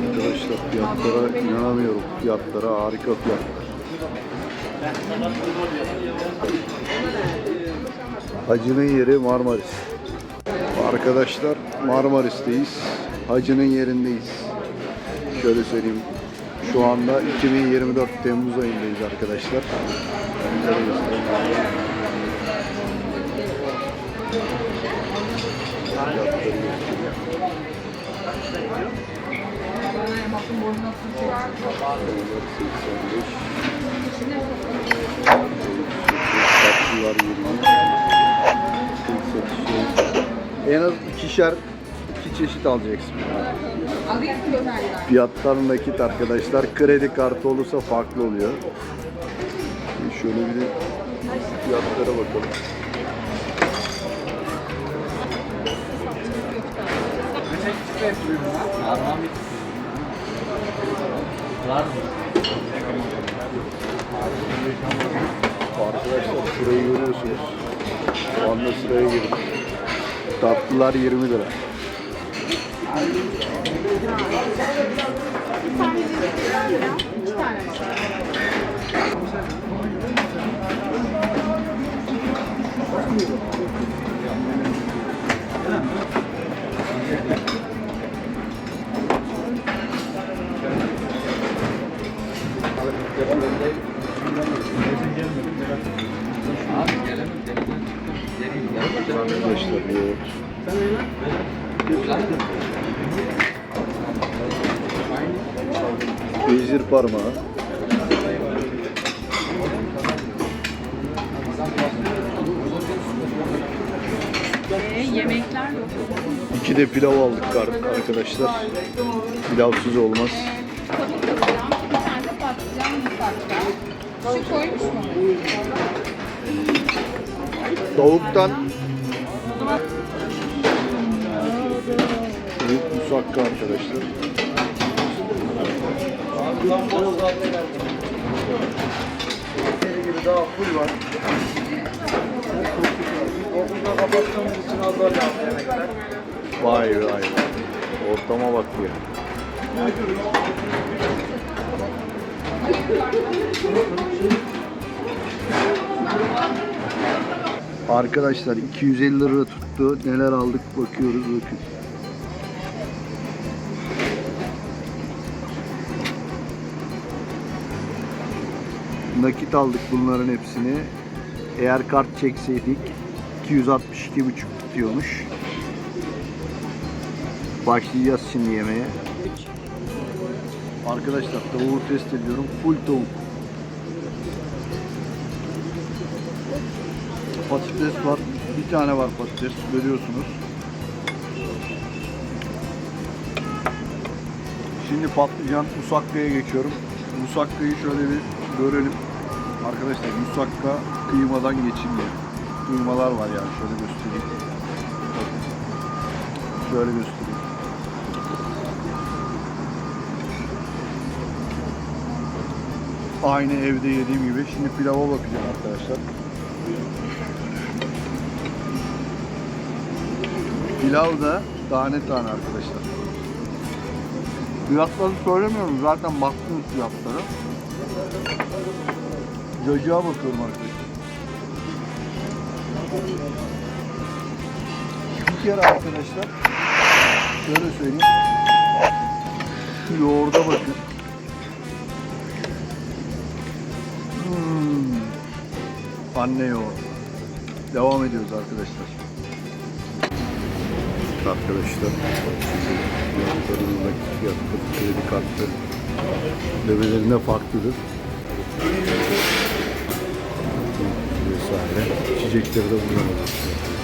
Arkadaşlar fiyatlara inanamıyorum. Fiyatlara harika fiyatlar. Hacı'nın yeri Marmaris. Arkadaşlar Marmaris'teyiz. Hacı'nın yerindeyiz. Şöyle söyleyeyim. Şu anda 2024 Temmuz ayındayız arkadaşlar. En az ikişer iki çeşit alacaksın. Fiyatlar nakit arkadaşlar. Kredi kartı olursa farklı oluyor. Şöyle bir de fiyatlara bakalım. Arkadaşlar şurayı görüyorsunuz. Şu anda sıraya girdik. Tatlılar 20 lira. Bir tane biber ya. İki tane var. Vezir parmağı. Yemekler. İki de pilav aldık ar- arkadaşlar. Pilavsız olmaz. Tavuk yapacağım. Tavuktan Büyük musakka arkadaşlar. Gibi daha full var. Okulda kapattığımız vay vay. Ortama bak ya. Arkadaşlar 250 lira tuttu. Neler aldık bakıyoruz bakın. Nakit aldık bunların hepsini. Eğer kart çekseydik 262,5 tutuyormuş. Başlayacağız şimdi yemeğe. Arkadaşlar tavuğu test ediyorum. Full tavuk. Patates var. Bir tane var patates. Görüyorsunuz. Şimdi patlıcan musakkaya geçiyorum. Musakkayı şöyle bir görelim. Arkadaşlar musakka kıymadan geçilmiyor. Kıymalar var yani şöyle göstereyim. Şöyle göstereyim. Aynı evde yediğim gibi. Şimdi pilava bakacağım arkadaşlar. Pilav da tane tane arkadaşlar. Fiyatları söylemiyorum. Zaten baktınız fiyatlara. Cacığa bakıyorum arkadaşlar. Bir kere arkadaşlar şöyle söyleyeyim. Şu yoğurda bakın. Hmm. Anne yoğurdu. Devam ediyoruz arkadaşlar. Arkadaşlar fiyatlarındaki fiyatlar kredi kartı ödemelerinde farklıdır. 때문에 지지기 때문에 우리가 먹었습니다.